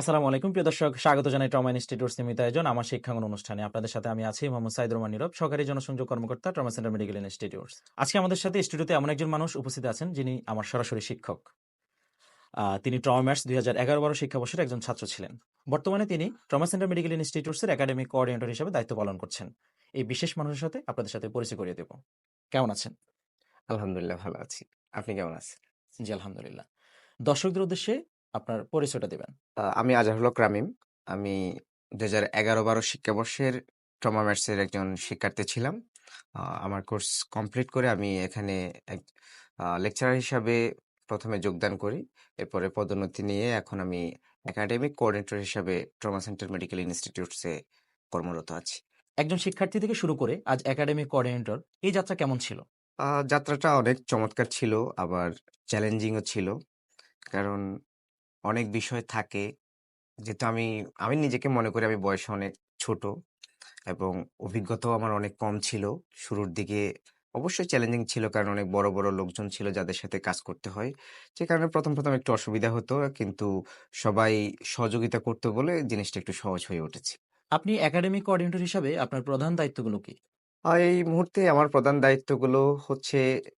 আসসালামু আলাইকুম। প্রিয় দর্শক স্বাগত জানাই ট্রমা ইনস্টিটিউট সীমিত আয়োজন আমার শিক্ষাঙ্গন অনুষ্ঠানে। আপনাদের সাথে আমি আছি মোহাম্মদ সাইদুর রহমান নীরব সহকারী জনসংযোগ কর্মকর্তা ট্রমা সেন্টার মেডিকেল ইনস্টিটিউট আজকে আমাদের সাথে স্টুডিওতে এমন একজন মানুষ উপস্থিত আছেন যিনি আমার সরাসরি শিক্ষক। তিনি ট্রমা ম্যাটস দুই হাজার এগারো বারো শিক্ষাবর্ষের একজন ছাত্র ছিলেন। বর্তমানে তিনি ট্রমা সেন্টার মেডিকেল ইনস্টিটিউটসের একাডেমিক কোঅর্ডিনেটর হিসেবে দায়িত্ব পালন করছেন। এই বিশেষ মানুষের সাথে আপনাদের সাথে পরিচয় করিয়ে দেব। কেমন আছেন? আলহামদুলিল্লাহ ভালো আছি। আপনি কেমন আছেন? জি আলহামদুলিল্লাহ। দর্শকদের উদ্দেশ্যে আপনার পরিচয়টা দেবেন। আমি আজহারুল হক রামিম। আমি দু হাজার এগারো বারো শিক্ষাবর্ষের ট্রমা ম্যাটসের একজন শিক্ষার্থী ছিলাম। আমার কোর্স কমপ্লিট করে আমি এখানে এক লেকচারার হিসাবে প্রথমে যোগদান করি। এরপরে পদোন্নতি নিয়ে এখন আমি একাডেমিক কোঅর্ডিনেটর হিসাবে ট্রমা সেন্টার মেডিকেল ইনস্টিটিউটসে কর্মরত আছি। একজন শিক্ষার্থী থেকে শুরু করে আজ একাডেমিক কোঅর্ডিনেটর এই যাত্রা কেমন ছিল? যাত্রাটা অনেক চমৎকার ছিল আবার চ্যালেঞ্জিংও ছিল। কারণ অনেক বিষয় থাকে। যেহেতু আমি আমি নিজেকে মনে করি আমি বয়সে অনেক ছোট এবং অভিজ্ঞতাও আমার অনেক কম ছিল। শুরুর দিকে অবশ্যই চ্যালেঞ্জিং ছিল কারণ অনেক বড় বড় লোকজন ছিল যাদের সাথে কাজ করতে হয়। যে কারণে প্রথম প্রথম একটু অসুবিধা হতো কিন্তু সবাই সহযোগিতা করতে বলে জিনিসটা একটু সহজ হয়ে উঠেছে। আপনি একাডেমিক কোঅর্ডিনেটর হিসাবে আপনার প্রধান দায়িত্বগুলো কি? আর এই মুহূর্তে আমার প্রধান দায়িত্বগুলো হচ্ছে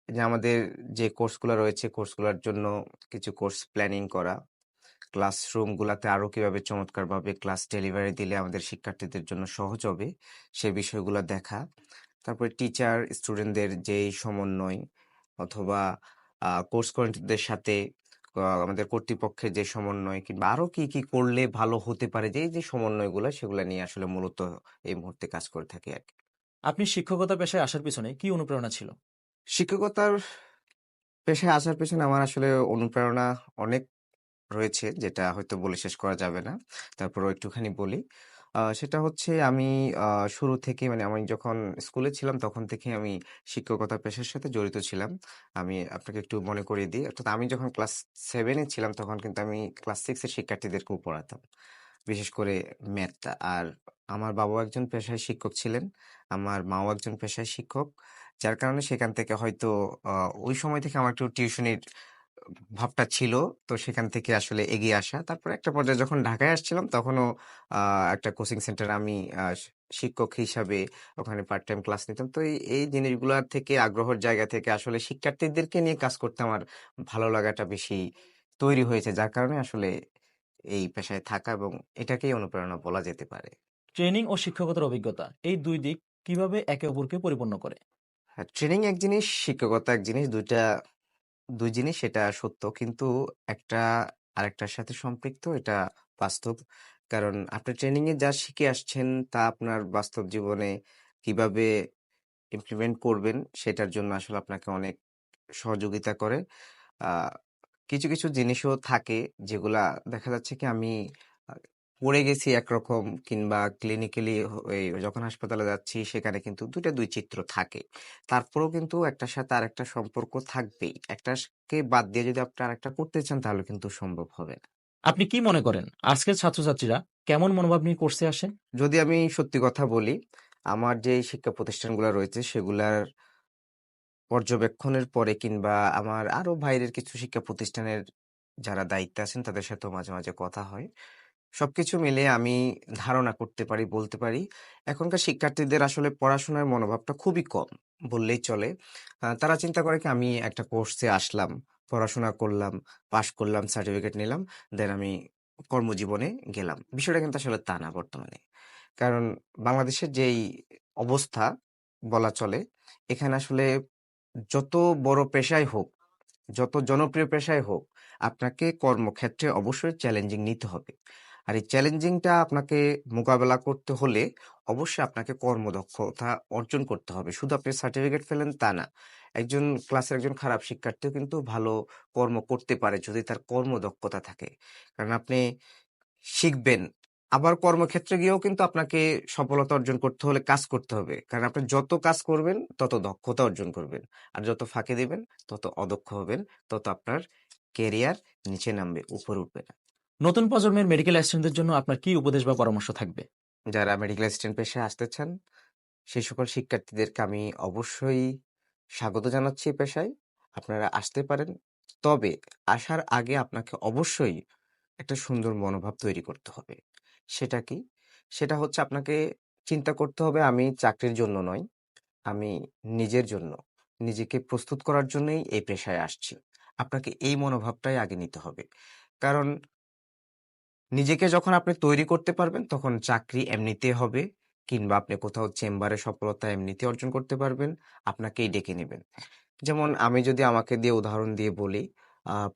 যে আমাদের যে কোর্সগুলো রয়েছে কোর্সগুলোর জন্য কিছু কোর্স প্ল্যানিং করা। ক্লাসরুমগুলোতে আরও কীভাবে চমৎকারভাবে ক্লাস ডেলিভারি দিলে আমাদের শিক্ষার্থীদের জন্য সহজ হবে সে বিষয়গুলো দেখা তারপরে টিচার স্টুডেন্টদের যেই সমন্বয় অথবা কোর্স কোঅর্ডিনেটরদের সাথে আমাদের কর্তৃপক্ষের যে সমন্বয় কিংবা আরও কি কি করলে ভালো হতে পারে যে যে সমন্বয়গুলো সেগুলো নিয়ে আসলে মূলত এই মুহূর্তে কাজ করে থাকি আর কি। আপনি শিক্ষকতা পেশায় আসার পিছনে কি অনুপ্রেরণা ছিল শিক্ষকতার পেশায় আসার পেছনে আমার আসলে অনুপ্রেরণা অনেক রয়েছে, যেটা হয়তো বলে শেষ করা যাবে না। তারপরও একটুখানি বলি। সেটা হচ্ছে আমি শুরু থেকে মানে আমি যখন স্কুলে ছিলাম, তখন থেকে আমি শিক্ষকতা পেশার সাথে জড়িত ছিলাম। আমি আপনাকে একটু মনে করিয়ে দিই। অর্থাৎ আমি যখন ক্লাস সেভেনে ছিলাম, তখন কিন্তু আমি ক্লাস সিক্সের শিক্ষার্থীদেরকেও পড়াতাম। বিশেষ করে ম্যাথটা আর আমার বাবাও একজন পেশায় শিক্ষক ছিলেন, আমার মাও একজন পেশায় শিক্ষক। যার কারণে সেখান থেকে হয়তো ওই সময় থেকে আমার একটু টিউশনির ভাবটা ছিল। তো সেখান থেকে আসলে এগিয়ে আসা। তারপর একটা পর্যায়ে যখন ঢাকায় আসছিলাম তখনও একটা কোচিং সেন্টার আমি শিক্ষক হিসাবে ওখানে পার্ট টাইম ক্লাস নিতাম। তো এই জিনিসগুলোর থেকে আগ্রহের জায়গা থেকে আসলে শিক্ষার্থীদেরকে নিয়ে কাজ করতে আমার ভালো লাগাটা বেশি তৈরি হয়েছে। যার কারণে আসলে এই পেশায় থাকা এবং এটাকেই অনুপ্রেরণা বলা যেতে পারে। ট্রেনিং ও শিক্ষকতার অভিজ্ঞতা এই দুই দিক কীভাবে একে অপরকে পরিপূর্ণ করে? হ্যাঁ ট্রেনিং এক জিনিস শিক্ষকতা এক জিনিস দুইটা দুই জিনিস, সেটা সত্য। কিন্তু একটা আরেকটার সাথে সম্পৃক্ত, এটা বাস্তব। কারণ আপনি ট্রেনিং এ যা শিখে আসছেন, তা আপনার বাস্তব জীবনে কীভাবে ইমপ্লিমেন্ট করবেন, সেটার জন্য আসলে আপনাকে অনেক সহযোগিতা করে। কিছু কিছু জিনিসও থাকে, যেগুলা দেখা যাচ্ছে কি আমি পড়ে গেছি একরকম কিংবা ক্লিনিক্যালি যখন হাসপাতালে যাচ্ছি সেখানে কিন্তু দুইটা দুই চিত্র থাকে। তারপরেও কিন্তু একটার সাথে আর একটা সম্পর্ক থাকবেই। একটাকে বাদ দিয়ে যদি আপনি আরেকটা করতে চান তাহলে কিন্তু সম্ভব হবে না। আপনি কি মনে করেন? আজকের ছাত্রছাত্রীরা কেমন মনোভাব নিয়ে কোর্সে আসে? যদি আমি সত্যি কথা বলি আমার যে শিক্ষা প্রতিষ্ঠানগুলো রয়েছে সেগুলার পর্যবেক্ষণের পরে কিংবা আমার আরও বাইরের কিছু শিক্ষা প্রতিষ্ঠানের যারা দায়িত্বে আছেন তাদের সাথেও মাঝে মাঝে কথা হয়। সবকিছু মিলে আমি ধারণা করতে পারি, বলতে পারি। এখনকার শিক্ষার্থীদের আসলে পড়াশোনার মনোভাবটা খুবই কম বললেই চলে। তারা চিন্তা করে কি, আমি একটা কোর্সে আসলাম, পড়াশোনা করলাম, পাশ করলাম, সার্টিফিকেট নিলাম, দেন আমি কর্মজীবনে গেলাম। বিষয়টা কিন্তু আসলে তা না বর্তমানে। কারণ বাংলাদেশের যেই অবস্থা বলা চলে, এখানে আসলে যত বড় পেশাই হোক, যত জনপ্রিয় পেশাই হোক, আপনাকে কর্মক্ষেত্রে অবশ্যই চ্যালেঞ্জিং নিতে হবে। আর এই চ্যালেঞ্জিংটা আপনাকে মোকাবেলা করতে হলে অবশ্যই আপনাকে কর্মদক্ষতা অর্জন করতে হবে। শুধু আপনি সার্টিফিকেট ফেলেন তা না, একজন ক্লাসের একজন খারাপ শিক্ষার্থীও কিন্তু ভালো কর্ম করতে পারে যদি তার কর্মদক্ষতা থাকে। কারণ আপনি শিখবেন, আবার কর্মক্ষেত্রে গিয়েও কিন্তু আপনাকে সফলতা অর্জন করতে হলে কাজ করতে হবে। কারণ আপনি যত কাজ করবেন, তত দক্ষতা অর্জন করবেন। আর যত ফাঁকে দেবেন, তত অদক্ষ হবেন, তত আপনার কেরিয়ার নিচে নামবে, উপরে উঠবে না। নতুন প্রজন্মের মেডিকেল অ্যাসিস্ট্যান্টদের জন্য আপনার কি উপদেশ বা পরামর্শ থাকবে যারা মেডিকেল অ্যাসিস্ট্যান্ট পেশায় আসতে চান সেই সকল শিক্ষার্থীদেরকে আমি অবশ্যই স্বাগত জানাচ্ছি এই পেশায় আপনারা আসতে পারেন তবে আসার আগে আপনাকে অবশ্যই একটা সুন্দর মনোভাব তৈরি করতে হবে। সেটা কি? সেটা হচ্ছে আপনাকে চিন্তা করতে হবে আমি চাকরির জন্য নয়, আমি নিজের জন্য, নিজেকে প্রস্তুত করার জন্যই এই পেশায় আসছি। আপনাকে এই মনোভাবটাই আগে নিতে হবে। কারণ নিজেকে যখন আপনি তৈরি করতে পারবেন তখন চাকরি এমনিতে হবে কিংবা আপনি কোথাও চেম্বারে সফলতা এমনিতে অর্জন করতে পারবেন, আপনাকেই ডেকে নেবেন যেমন আমি যদি আমাকে দিয়ে উদাহরণ দিয়ে বলি,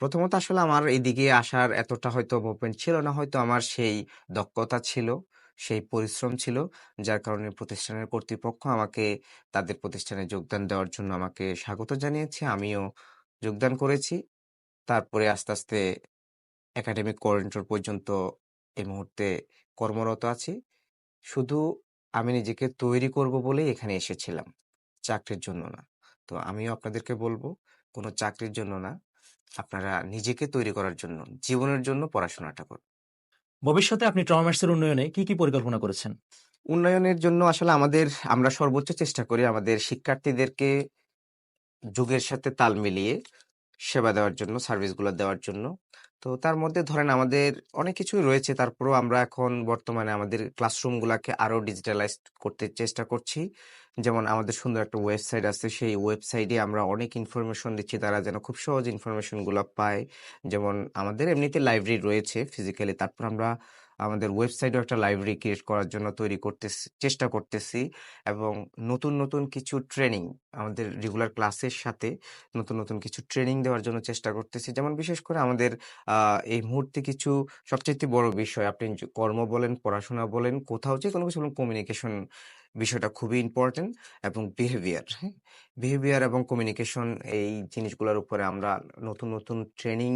প্রথমত আসলে আমার এদিকে আসার এতটা হয়তো মুভমেন্ট ছিল না। হয়তো আমার সেই দক্ষতা ছিল, সেই পরিশ্রম ছিল, যার কারণে প্রতিষ্ঠানের কর্তৃপক্ষ আমাকে তাদের প্রতিষ্ঠানে যোগদান দেওয়ার জন্য আমাকে স্বাগত জানিয়েছে। আমিও যোগদান করেছি। তারপরে আস্তে, আস্তে একাডেমিক কোঅর্ডিনেটর পর্যন্ত এই মুহূর্তে কর্মরত আছি। শুধু আমি নিজেকে তৈরি করব বলেই এখানে এসেছিলাম। চাকরির জন্য না। তো আমিও আপনাদেরকে বলব, কোন চাকরির জন্য না, আপনারা নিজেকে তৈরি করার জন্য, জীবনের জন্য পড়াশোনাটা করুন। ভবিষ্যতে আপনি ট্রমার্সের উন্নয়নে কি, কি পরিকল্পনা করেছেন? উন্নয়নের জন্য আসলে আমাদের আমরা সর্বোচ্চ চেষ্টা করি আমাদের শিক্ষার্থীদেরকে যুগের সাথে তাল মিলিয়ে সেবা দেওয়ার জন্য, সার্ভিসগুলো দেওয়ার জন্য। তো তার মধ্যে ধরেন আমাদের অনেক কিছুই রয়েছে। তারপরেও আমরা এখন বর্তমানে আমাদের ক্লাসরুমগুলোকে আরও ডিজিটালাইজ করতে চেষ্টা করছি। যেমন আমাদের সুন্দর একটা ওয়েবসাইট আছে। সেই ওয়েবসাইটে আমরা অনেক ইনফরমেশন দিচ্ছি তারা যেন খুব সহজে ইনফরমেশনগুলো পায়। যেমন আমাদের এমনিতে লাইব্রেরি রয়েছে ফিজিক্যালি। তারপর আমরা আমাদের ওয়েবসাইটও একটা লাইব্রেরি ক্রিয়েট করার জন্য তৈরি করতে চেষ্টা করতেছি এবং নতুন, নতুন কিছু ট্রেনিং আমাদের রেগুলার ক্লাসের সাথে নতুন, নতুন কিছু ট্রেনিং দেওয়ার জন্য চেষ্টা করতেছি। যেমন বিশেষ করে আমাদের এই মুহূর্তে কিছু সবচাইতে বড় বিষয় আপনি কর্ম বলেন, পড়াশোনা বলেন, কোথাও যে কোনো কিছু বলেন কমিউনিকেশন বিষয়টা খুবই ইম্পোর্টেন্ট এবং বিহেভিয়ার, হ্যাঁ? বিহেভিয়ার এবং কমিউনিকেশন এই জিনিসগুলোর উপরে আমরা নতুন, নতুন ট্রেনিং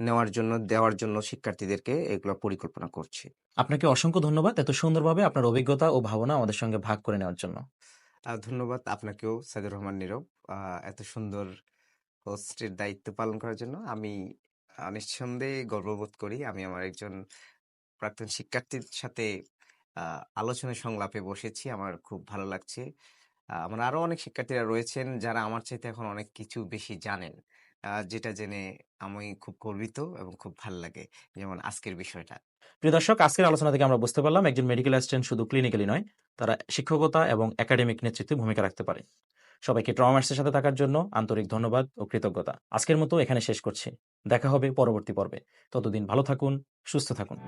নেওয়ার জন্য, দেওয়ার জন্য শিক্ষার্থীদেরকে এগুলো পরিকল্পনা করছি। আপনাকে অসংখ্য ধন্যবাদ এত সুন্দরভাবে আপনার অভিজ্ঞতা ও ভাবনা আমাদের সঙ্গে ভাগ করে নেওয়ার জন্য। ধন্যবাদ আপনাকেও সাইদুর রহমান নীরব। এত সুন্দর হোস্টের দায়িত্ব পালন করার জন্য। আমি নিঃসন্দেহে গর্ববোধ করি। আমি আমার একজন প্রাক্তন শিক্ষার্থীর সাথে আলোচনা সংলাপে বসেছি। আমার খুব ভালো লাগছে। আমার আরও অনেক শিক্ষার্থীরা রয়েছেন যারা আমার চাইতে এখন অনেক কিছু বেশি জানেন। আ যেটা জেনে আমি খুব গর্বিত এবং খুব ভালো লাগে। যেমন আজকের বিষয়টা। প্রিয় দর্শক, আজকের আলোচনা থেকে আমরা বুঝতে পারলাম একজন মেডিকেল অ্যাসিস্ট্যান্ট শুধু ক্লিনিক্যালি নয়, তারা শিক্ষকতা এবং একাডেমিক নেতৃত্বে ভূমিকা রাখতে পারে। সবাইকে ট্রমার্সের সাথে থাকার জন্য আন্তরিক ধন্যবাদ ও কৃতজ্ঞতা। আজকের মতো এখানে শেষ করছি। দেখা হবে পরবর্তী পর্বে। ততদিন ভালো থাকুন, সুস্থ থাকুন।